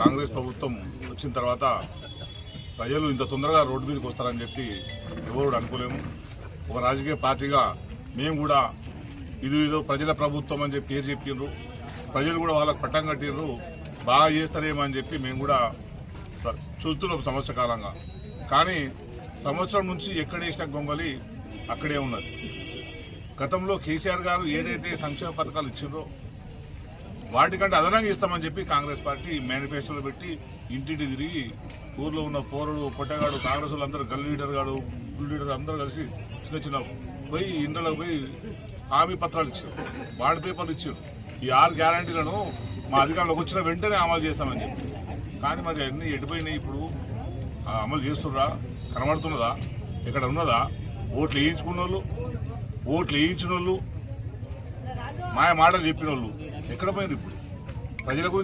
కాంగ్రెస్ ప్రభుత్వం వచ్చిన తర్వాత ప్రజలు ఇంత తొందరగా రోడ్డు మీదకి వస్తారని చెప్పి ఎవరు అనుకోలేము. ఒక రాజకీయ పార్టీగా మేము కూడా ఇది ఏదో ప్రజల ప్రభుత్వం అని చెప్పి పేరు చెప్పిండ్రు ప్రజలు కూడా వాళ్ళకి పట్టం కట్టిండ్రు బాగా చేస్తారేమో అని చెప్పి మేము కూడా చూస్తున్నాం సంవత్సర కాలంగా. కానీ సంవత్సరం నుంచి ఎక్కడ వేసిన గొంగలి అక్కడే ఉన్నది. గతంలో కేసీఆర్ గారు ఏదైతే సంక్షేమ పథకాలు ఇచ్చిండ్రో వాటికంటే అదనంగా ఇస్తామని చెప్పి కాంగ్రెస్ పార్టీ మేనిఫెస్టోలో పెట్టి ఇంటింటి తిరిగి ఊర్లో ఉన్న పోరుడు పొట్టగాడు కాంగ్రెస్ వాళ్ళు అందరూ గల్ లీడర్ గాడు గుల్ లీడర్ అందరూ కలిసి చిన్న చిన్న పోయి ఇండ్లకు పోయి హామీ పత్రాలు ఇచ్చారు. వాడి పేపర్లు ఇచ్చారు. ఈ ఆరు గ్యారంటీలను మా అధికారంలోకి వచ్చిన వెంటనే అమలు చేస్తామని చెప్పి. కానీ మరి అన్నీ ఎడిపోయినాయి ఇప్పుడు? అమలు చేస్తుర్రా? కనబడుతున్నదా? ఇక్కడ ఉన్నదా? ఓట్లు వేయించుకున్న వాళ్ళు ఓట్లు వేయించిన వాళ్ళు మాయ మాటలు చెప్పిన వాళ్ళు ఎక్కడ పోయినారు ఇప్పుడు? ప్రజల గురించి